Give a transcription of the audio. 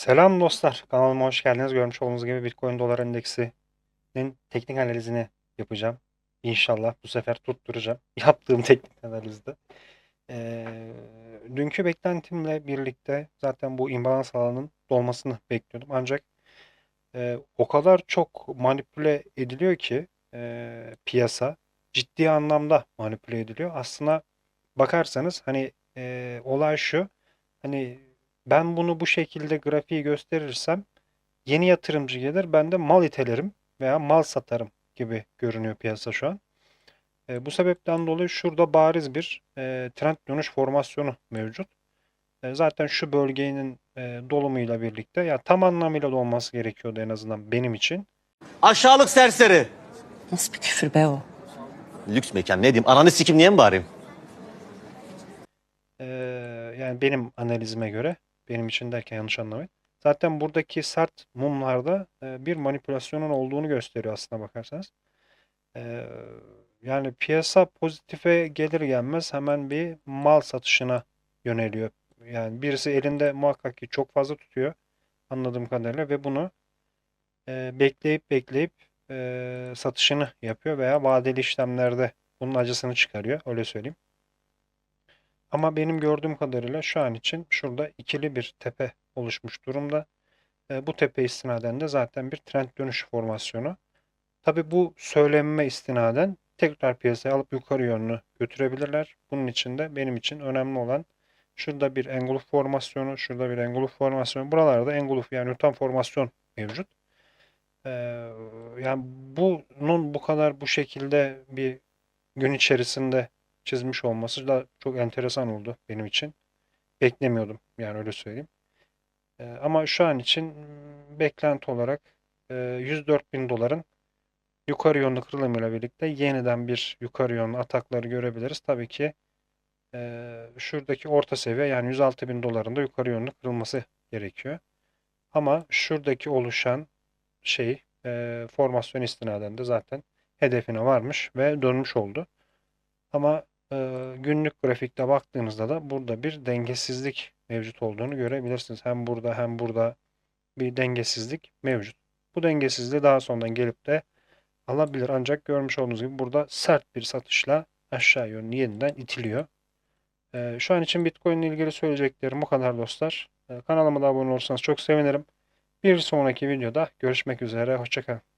Selam dostlar. Kanalıma hoş geldiniz. Görmüş olduğunuz gibi Bitcoin dolar endeksinin teknik analizini yapacağım. İnşallah bu sefer tutturacağım. Yaptığım teknik analizde. Ee, dünkü beklentimle birlikte zaten bu imbalans alanının dolmasını bekliyordum. Ancak e, o kadar çok manipüle ediliyor ki e, piyasa ciddi anlamda manipüle ediliyor. Aslına bakarsanız hani e, olay şu. Hani ben bunu bu şekilde grafiği gösterirsem yeni yatırımcı gelir ben de mal itelerim veya mal satarım gibi görünüyor piyasa şu an. E, bu sebepten dolayı şurada bariz bir e, trend dönüş formasyonu mevcut. E, zaten şu bölgenin e, dolumuyla birlikte ya tam anlamıyla dolması gerekiyordu en azından benim için. Aşağılık serseri. Nasıl bir küfür be o? Lüks mekan ne diyeyim ananı sikim niye mi bağırayım? E, yani benim analizime göre benim için derken yanlış anlamayın. Zaten buradaki sert mumlarda e, bir manipülasyonun olduğunu gösteriyor aslına bakarsanız. E, yani piyasa pozitife gelir gelmez hemen bir mal satışına yöneliyor. Yani birisi elinde muhakkak ki çok fazla tutuyor anladığım kadarıyla ve bunu e, bekleyip bekleyip satışını yapıyor veya vadeli işlemlerde bunun acısını çıkarıyor öyle söyleyeyim. Ama benim gördüğüm kadarıyla şu an için şurada ikili bir tepe oluşmuş durumda. E, bu tepe istinaden de zaten bir trend dönüş formasyonu. Tabi bu söylenme istinaden tekrar piyasaya alıp yukarı yönlü götürebilirler. Bunun için de benim için önemli olan şurada bir engulf formasyonu, şurada bir engulf formasyonu. Buralarda engulf yani yutan formasyon mevcut. E, yani bunun bu kadar bu şekilde bir gün içerisinde çizmiş olması da çok enteresan oldu benim için. Beklemiyordum yani öyle söyleyeyim. Ee, ama şu an için beklenti olarak e, 104 bin doların yukarı yönlü kırılımıyla birlikte yeniden bir yukarı yönlü atakları görebiliriz. Tabii ki e, şuradaki orta seviye yani 106 bin doların da yukarı yönlü kırılması gerekiyor. Ama şuradaki oluşan şey e, formasyon istinaden de zaten hedefine varmış ve dönmüş oldu. Ama e, günlük grafikte baktığınızda da burada bir dengesizlik mevcut olduğunu görebilirsiniz. Hem burada hem burada bir dengesizlik mevcut. Bu dengesizliği daha sonradan gelip de alabilir. Ancak görmüş olduğunuz gibi burada sert bir satışla aşağı yönlü yeniden itiliyor. E, şu an için Bitcoin ile ilgili söyleyeceklerim bu kadar dostlar. E, kanalıma da abone olursanız çok sevinirim. Bir sonraki videoda görüşmek üzere. Hoşçakalın.